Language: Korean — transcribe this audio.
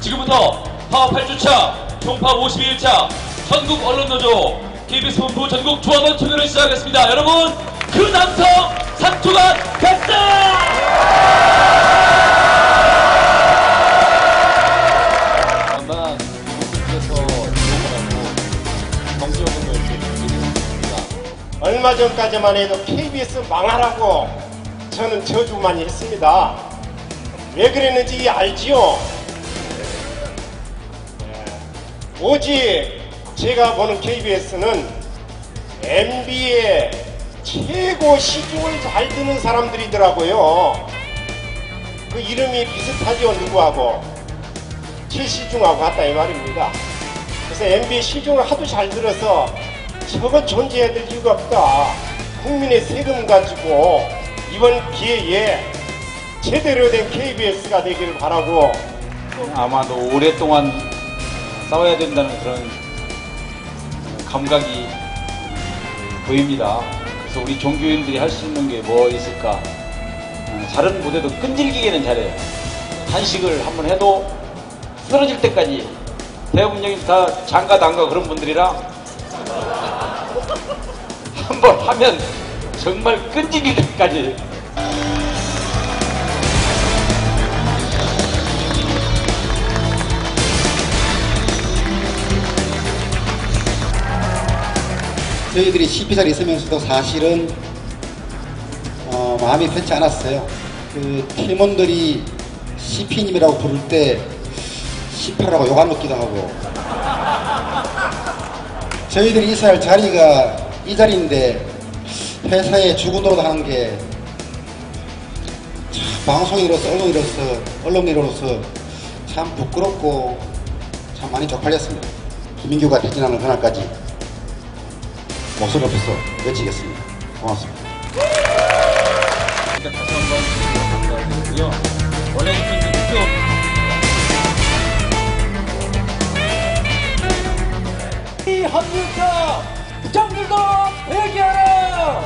지금부터 파업 8주차, 종파 52일차 전국 언론노조 KBS 본부 전국 조합원 투표를 시작하겠습니다. 여러분 그 남성 얼마 전까지만 해도 KBS 망하라고 저는 저주 많이 했습니다. 왜 그랬는지 알지요? 예. 오직 제가 보는 KBS는 MB의 최고 시중을 잘 드는 사람들이더라고요. 그 이름이 비슷하죠, 누구하고? 최시중하고 같다 이 말입니다. 그래서 MB의 시중을 하도 잘 들어서 저건 존재해야 될 이유가 없다. 국민의 세금 가지고 이번 기회에 제대로 된 KBS가 되기를 바라고 아마도 오랫동안 싸워야 된다는 그런 감각이 보입니다. 그래서 우리 종교인들이 할 수 있는 게 뭐 있을까? 어, 잘은 못해도 끈질기게는 잘해요. 단식을 한번 해도 쓰러질 때까지 대부분적인 다 장가 단가 그런 분들이라 한 번 하면 정말 끈질길 때까지 저희들이 CP자리에 있으면서도 사실은 어, 마음이 편치 않았어요. 그 팀원들이 CP님이라고 부를 때 CP라고 욕안 먹기도 하고 저희들이 있어야 할 자리가 이 자리인데 회사에 주구노릇 하는 게 참, 방송인으로서 언론인으로서 언론인으로서 참 부끄럽고 참 많이 쪽팔렸습니다. 김민규가 퇴진하는 그날까지 목소리 높여서 외치겠습니다. 고맙습니다. 다시 한번 감사드리고요. 원래 있는 투표 이 합류타 부장들도 회개하라